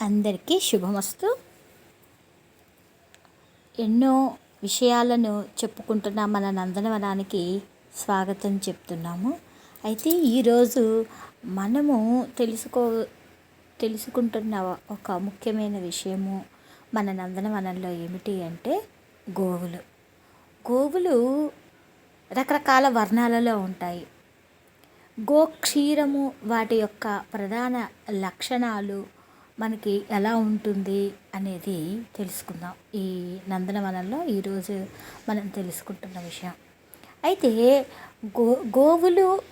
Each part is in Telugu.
అందరికీ శుభమస్తు. ఎన్నో విషయాలను చెప్పుకుంటున్న మన నందనవనానికి స్వాగతం చెప్తున్నాము. అయితే ఈరోజు మనము తెలుసుకో తెలుసుకుంటున్న ఒక ముఖ్యమైన విషయము మన నందనవనంలో ఏమిటి అంటే గోవులు. గోవులు రకరకాల వర్ణాలలో ఉంటాయి. గోక్షీరము వాటి యొక్క ప్రధాన లక్షణాలు మనకి ఎలా ఉంటుంది అనేది తెలుసుకుందాం. ఈ నందనవనంలో ఈరోజు మనం తెలుసుకుంటున్న విషయం. అయితే గో గోవులు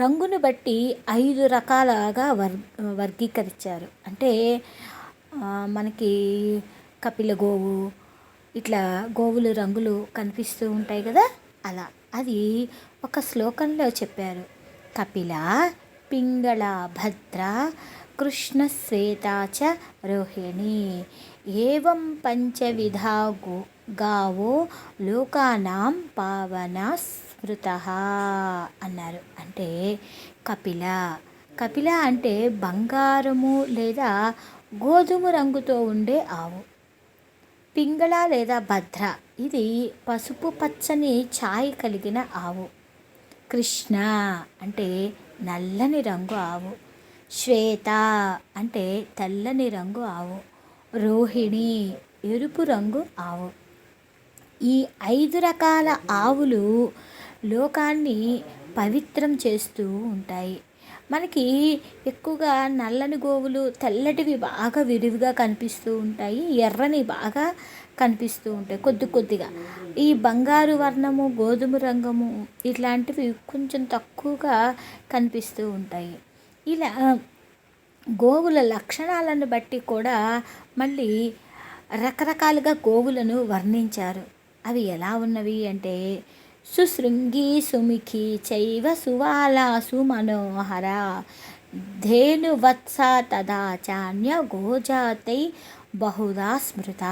రంగును బట్టి ఐదు రకాలుగా వర్ వర్గీకరించారు. అంటే మనకి కపిల గోవు ఇట్లా గోవులు రంగులు కనిపిస్తూ ఉంటాయి కదా? అలా. అది ఒక శ్లోకంలో చెప్పారు. కపిల పింగళ భద్ర కృష్ణ శ్వేతాచ రోహిణి ఏవం పంచవిధా గో గావో లోకానాం పావన స్మృత అన్నారు. అంటే కపిల. కపిల అంటే బంగారము లేదా గోధుమ రంగుతో ఉండే ఆవు. పింగళ లేదా భద్ర. ఇది పసుపు పచ్చని ఛాయ్ కలిగిన ఆవు. కృష్ణ అంటే నల్లని రంగు ఆవు. శ్వేత అంటే తెల్లని రంగు ఆవు. రోహిణి ఎరుపు రంగు ఆవు. ఈ ఐదు రకాల ఆవులు లోకాన్ని పవిత్రం చేస్తూ ఉంటాయి. మనకి ఎక్కువగా నల్లని గోవులు తెల్లటివి బాగా విరివిగా కనిపిస్తూ ఉంటాయి. ఎర్రని బాగా కనిపిస్తూ ఉంటాయి కొద్ది కొద్దిగా. ఈ బంగారు వర్ణము గోధుమ రంగము ఇట్లాంటివి కొంచెం తక్కువగా కనిపిస్తూ ఉంటాయి. ఇలా గోవుల లక్షణాలను బట్టి కూడా మళ్ళీ రకరకాలుగా గోవులను వర్ణించారు. అవి ఎలా ఉన్నవి అంటే సుశృంగి సుమిఖి చైవ సువాల సుమనోహర ధేనువత్స తదా చాన్య గోజాతై బహుదా స్మృత.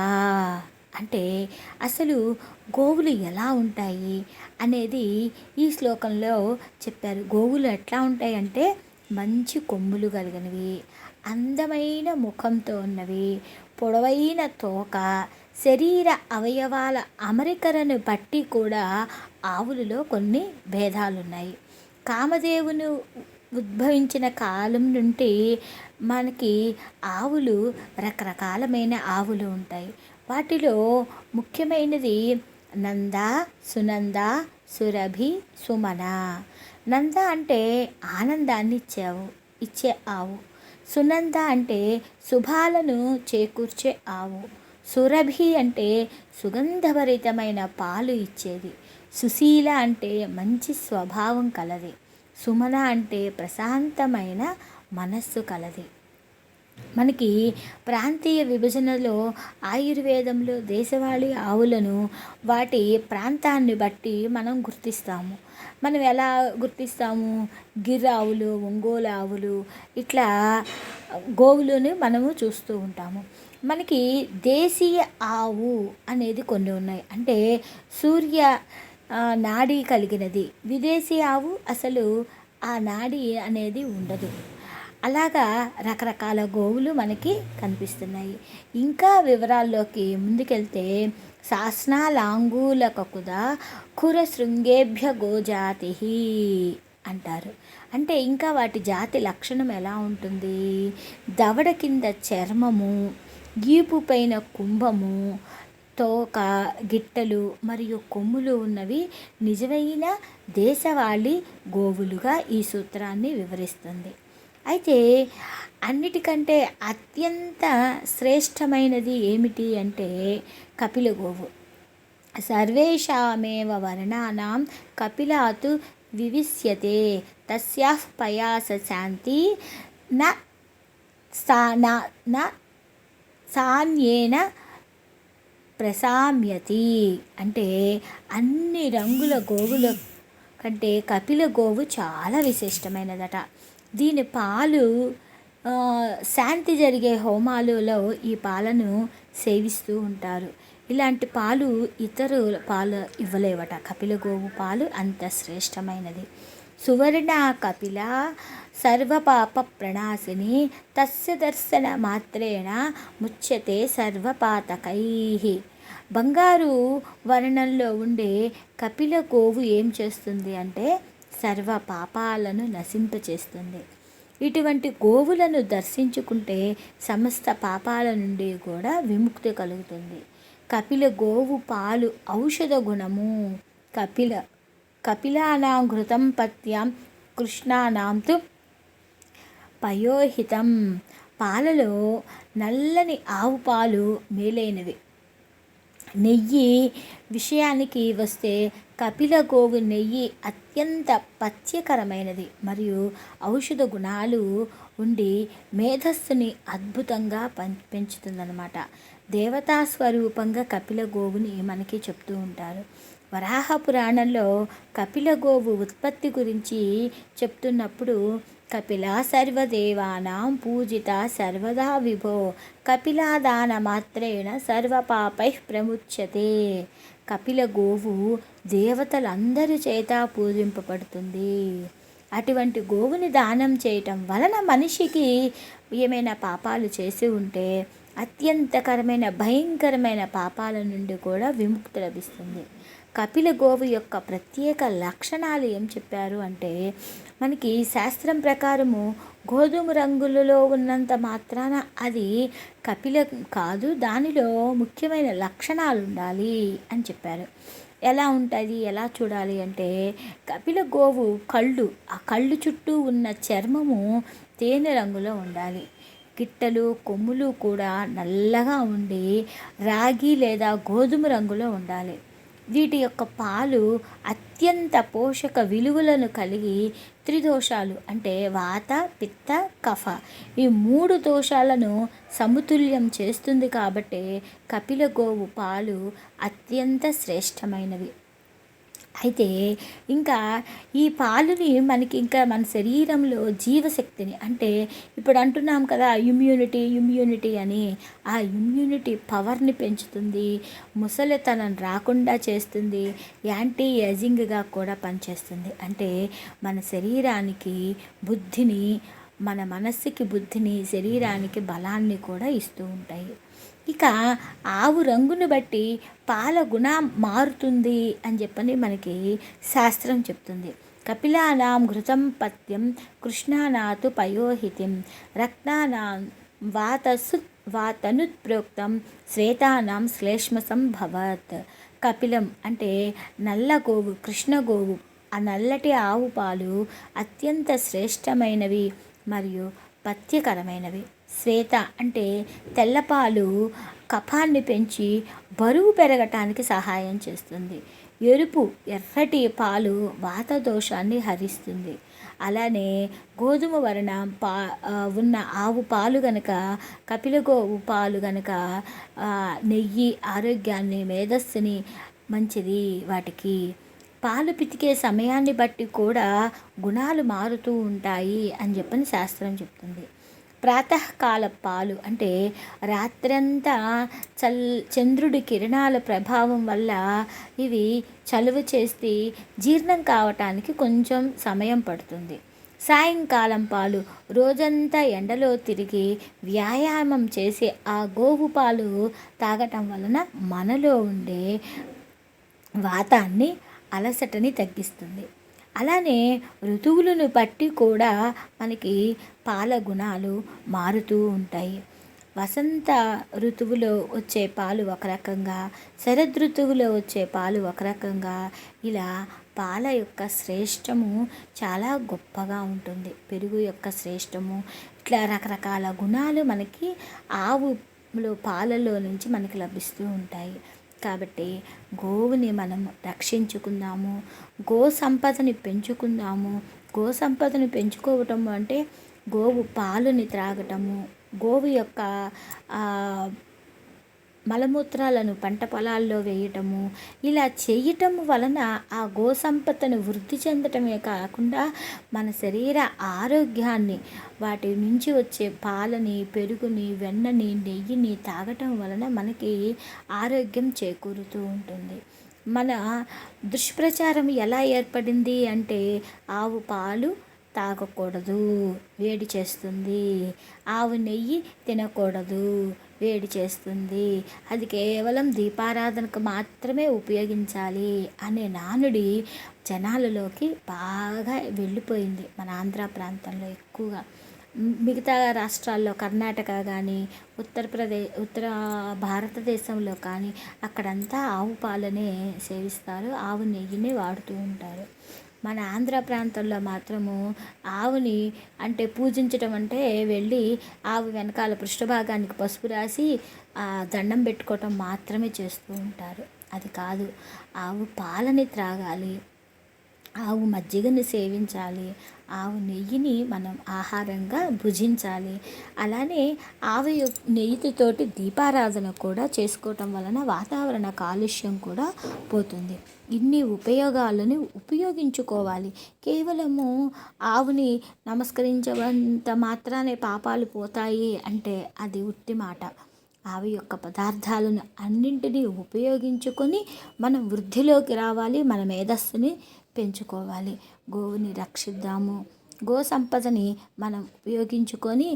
అంటే అసలు గోవులు ఎలా ఉంటాయి అనేది ఈ శ్లోకంలో చెప్పారు. గోవులు ఎట్లా ఉంటాయి అంటే మంచి కొమ్ములు కలిగినవి అందమైన ముఖంతో ఉన్నవి పొడవైన తోక శరీర అవయవాల అమరికలను బట్టి కూడా ఆవులలో కొన్ని భేదాలు ఉన్నాయి కామదేవుని ఉద్భవించిన కాలం నుండి మనకి ఆవులు రకరకాలమైన ఆవులు ఉంటాయి. వాటిలో ముఖ్యమైనది నంద సునంద సురభి సుమన. నంద అంటే ఆనందాన్ని ఇచ్చావు ఇచ్చే ఆవు. సునంద అంటే శుభాలను చేకూర్చే ఆవు. సురభి అంటే సుగంధభరితమైన పాలు ఇచ్చేది. సుశీల అంటే మంచి స్వభావం కలది. సుమన అంటే ప్రశాంతమైన మనస్సు కలది. మనకి ప్రాంతీయ విభజనలో ఆయుర్వేదంలో దేశవాళీ ఆవులను వాటి ప్రాంతాన్ని బట్టి మనం గుర్తిస్తాము. మనం ఎలా గుర్తిస్తాము? గిర్ ఆవులు ఒంగోలు ఆవులు ఇట్లా గోవులను మనము చూస్తూ ఉంటాము. మనకి దేశీయ ఆవు అనేది కొన్ని ఉన్నాయి. అంటే సూర్య నాడీ కలిగినది. విదేశీ ఆవు అసలు ఆ నాడీ అనేది ఉండదు. అలాగా రకరకాల గోవులు మనకి కనిపిస్తున్నాయి. ఇంకా వివరాల్లోకి ముందుకెళ్తే శాస్నాలాంగూలకకుద కుర శృంగేభ్య గోజాతి అంటారు. అంటే ఇంకా వాటి జాతి లక్షణం ఎలా ఉంటుంది? దవడ కింద చర్మము గీపు పైన కుంభము తోక గిట్టలు మరియు కొమ్ములు ఉన్నవి నిజమైన దేశవాళీ గోవులుగా ఈ సూత్రాన్ని వివరిస్తుంది. అయితే అన్నిటికంటే అత్యంత శ్రేష్టమైనది ఏమిటి అంటే కపిలగోవు సర్వేషామేవ వర్ణానాం కపిలాతు వివిశ్యతే తస్యా పయాస శాంతి న సా న సాన్యేన ప్రసామ్యతి. అంటే అన్ని రంగుల గోవుల కంటే కపిల గోవు చాలా విశిష్టమైనదట. దీని పాలు శాంతి జరిగే హోమాలలో ఈ పాలను సేవిస్తూ ఉంటారు. ఇలాంటి పాలు ఇతరుల పాలు ఇవ్వలేవట. కపిల గోవు పాలు అంత శ్రేష్టమైనది. సువర్ణ కపిల సర్వపాప ప్రణాశిని తస్య దర్శన మాత్రేణ ముచ్యతే సర్వపాతకై. బంగారు వర్ణంలో ఉండే కపిల గోవు ఏం చేస్తుంది అంటే సర్వ పాపాలను నశింపచేస్తుంది. ఇటువంటి గోవులను దర్శించుకుంటే సమస్త పాపాల నుండి కూడా విముక్తి కలుగుతుంది. కపిల గోవు పాలు ఔషధ గుణము. కపిల కపిలానాం ఘృతం పత్యం కృష్ణానాంతు పయోహితం. పాలలో నల్లని ఆవు పాలు మేలైనవి. నెయ్యి విషయానికి వస్తే కపిల గోగు నెయ్యి అత్యంత పథ్యకరమైనది. మరియు ఔషధ గుణాలు ఉండి మేధస్సుని అద్భుతంగా పం పెంచుతుందన్నమాట. దేవతా స్వరూపంగా కపిల గోవుని మనకి చెప్తూ ఉంటారు. వరాహ పురాణంలో కపిల గోవు ఉత్పత్తి గురించి చెప్తున్నప్పుడు కపిల సర్వదేవానాం పూజిత సర్వదా విభో కపిలాదాన మాత్రేణ సర్వపాపై ప్రముచ్యతే. కపిల గోవు దేవతలందరి చేత పూజింపబడుతుంది. అటువంటి గోవుని దానం చేయటం వలన మనిషికి ఏమైనా పాపాలు చేసి ఉంటే అత్యంతకరమైన భయంకరమైన పాపాల నుండి కూడా విముక్తి లభిస్తుంది. కపిల గోవు యొక్క ప్రత్యేక లక్షణాలు ఏం చెప్పారు అంటే మనకి శాస్త్రం ప్రకారము గోధుమ రంగులలో ఉన్నంత మాత్రాన అది కపిల కాదు దానిలో ముఖ్యమైన లక్షణాలు ఉండాలి అని చెప్పారు. ఎలా ఉంటుంది ఎలా చూడాలి అంటే కపిల గోవు కళ్ళు ఆ కళ్ళు చుట్టూ ఉన్న చర్మము తేనె రంగులో ఉండాలి. గిట్టలు కొమ్ములు కూడా నల్లగా ఉండి రాగి లేదా గోధుమ రంగులో ఉండాలి. వీటి యొక్క పాలు అత్యంత పోషక విలువలను కలిగి త్రిదోషాలు అంటే వాత పిత్త కఫ. ఈ మూడు దోషాలను సమతుల్యం చేస్తుంది కాబట్టి కపిల గోవు పాలు అత్యంత శ్రేష్టమైనవి. అయితే ఇంకా ఈ పాలుని మనకి ఇంకా మన శరీరంలో జీవశక్తిని అంటే ఇప్పుడు అంటున్నాం కదా ఇమ్యూనిటీ ఇమ్యూనిటీ అని. ఆ ఇమ్యూనిటీ పవర్ని పెంచుతుంది. ముసలితనం రాకుండా చేస్తుంది. యాంటీ ఏజింగ్గా కూడా పనిచేస్తుంది. అంటే మన శరీరానికి బుద్ధిని మన మనస్సుకి బుద్ధిని శరీరానికి బలాన్ని కూడా ఇస్తూ ఉంటాయి. ఇక ఆవు రంగును బట్టి పాల గుణం మారుతుంది అని చెప్పని మనకి శాస్త్రం చెప్తుంది. కపిలానాం ఘృతం పత్యం కృష్ణానాతు పయోహితిం రక్తానాం వాతసు వాతనుప్రోక్తం శ్వేతానాం శ్లేష్మసం భవత్. కపిలం అంటే నల్ల గోవు కృష్ణ గోవు. ఆ నల్లటి ఆవు పాలు అత్యంత శ్రేష్టమైనవి మరియు పత్యకరమైనవి శ్వేత అంటే తెల్లపాలు కఫాన్ని పెంచి బరువు పెరగటానికి సహాయం చేస్తుంది. ఎరుపు ఎర్రటి పాలు వాత దోషాన్ని హరిస్తుంది. అలానే గోధుమ వర్ణ పా ఉన్న ఆవు పాలు గనక కపిల గోవు పాలు గనక నెయ్యి ఆరోగ్యాన్ని మేధస్సుని మంచిది వాటికి. పాలు పితికే సమయాన్ని బట్టి కూడా గుణాలు మారుతూ ఉంటాయి అని చెప్పని శాస్త్రం చెప్తుంది. ప్రాతకాల పాలు అంటే రాత్రంతా చల్ చంద్రుడి కిరణాల ప్రభావం వల్ల ఇవి చలువ చేసి జీర్ణం కావటానికి కొంచెం సమయం పడుతుంది. సాయంకాలం పాలు రోజంతా ఎండలో తిరిగి వ్యాయామం చేసి ఆ గోవు పాలు తాగటం వలన మనలో ఉండే వాతాన్ని అలసటని తగ్గిస్తుంది. అలానే ఋతువులను బట్టి కూడా మనకి పాల గుణాలు మారుతూ ఉంటాయి. వసంత ఋతువులో వచ్చే పాలు ఒక రకంగా శరదృతువులో వచ్చే పాలు ఒక రకంగా ఇలా పాల యొక్క శ్రేష్టము చాలా గొప్పగా ఉంటుంది. పెరుగు యొక్క శ్రేష్టము ఇట్లా రకరకాల గుణాలు మనకి ఆవులో పాలలో నుంచి మనకి లభిస్తూ ఉంటాయి. కాబట్టి గోవుని మనం రక్షించుకుందాము. గో సంపదని పెంచుకుందాము. గో సంపదను పెంచుకోవటం అంటే గోవు పాలుని త్రాగటము. గోవు యొక్క మలమూత్రాలను పంట పొలాల్లో వేయటము ఇలా చేయటం వలన ఆ గోసంపదను వృద్ధి చెందటమే కాకుండా మన శరీర ఆరోగ్యాన్ని వాటి నుంచి వచ్చే పాలని పెరుగుని వెన్నని నెయ్యిని తాగటం వలన మనకి ఆరోగ్యం చేకూరుతూ ఉంటుంది. మన దుష్ప్రచారం ఎలా ఏర్పడింది అంటే ఆవు పాలు తాగకూడదు వేడి చేస్తుంది. ఆవు నెయ్యి తినకూడదు వేడి చేస్తుంది. అది కేవలం దీపారాధనకు మాత్రమే ఉపయోగించాలి అనే నానుడి జనాలలోకి బాగా వెళ్ళిపోయింది మన ఆంధ్ర ప్రాంతంలో ఎక్కువగా. మిగతా రాష్ట్రాల్లో కర్ణాటక కానీ ఉత్తరప్రదేశ్ ఉత్తర భారతదేశంలో కానీ అక్కడంతా ఆవు పాలనే సేవిస్తారు ఆవు నెయ్యిని వాడుతూ ఉంటారు. మన ఆంధ్ర ప్రాంతంలో మాత్రము ఆవుని అంటే పూజించటం అంటే వెళ్ళి ఆవు వెనకాల పృష్ఠభాగానికి పసుపు రాసి దండం పెట్టుకోవటం మాత్రమే చేస్తూ ఉంటారు. అది కాదు ఆవు పాలని త్రాగాలి ఆవు మజ్జిగని సేవించాలి. ఆవు నెయ్యిని మనం ఆహారంగా భుజించాలి. అలానే ఆవు నెయ్యితోటి దీపారాధన కూడా చేసుకోవటం వలన వాతావరణ కాలుష్యం కూడా పోతుంది. ఇన్ని ఉపయోగాలను ఉపయోగించుకోవాలి. కేవలము ఆవుని నమస్కరించవంత మాత్రానే పాపాలు పోతాయి అంటే అది ఉట్టి మాట. ఆవి యొక్క పదార్థాలను అన్నింటినీ ఉపయోగించుకొని మనం వృద్ధిలోకి రావాలి మన మేధస్సుని పెంచుకోవాలి. గోవుని రక్షిద్దాము. గో సంపదని మనం ఉపయోగించుకొని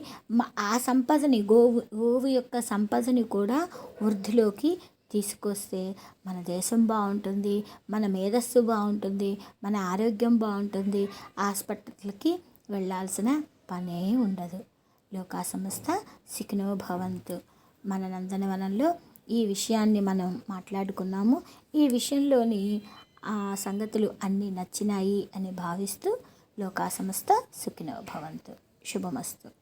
ఆ సంపదని గోవు గోవు యొక్క సంపదని కూడా వృద్ధిలోకి తీసుకొస్తే మన దేశం బాగుంటుంది మన మేధస్సు బాగుంటుంది మన ఆరోగ్యం బాగుంటుంది. హాస్పిటల్కి వెళ్ళాల్సిన పనే ఉండదు. లోకా సంస్థ సిక్నో భవంతు. మన నందనవనంలో ఈ విషయాన్ని మనం మాట్లాడుకున్నాము. ఈ విషయంలోని ఆ సంగతులు అన్నీ నచ్చినాయి అని భావిస్తూ లోకా సంస్థ సుఖినో భవంతు. శుభమస్తు.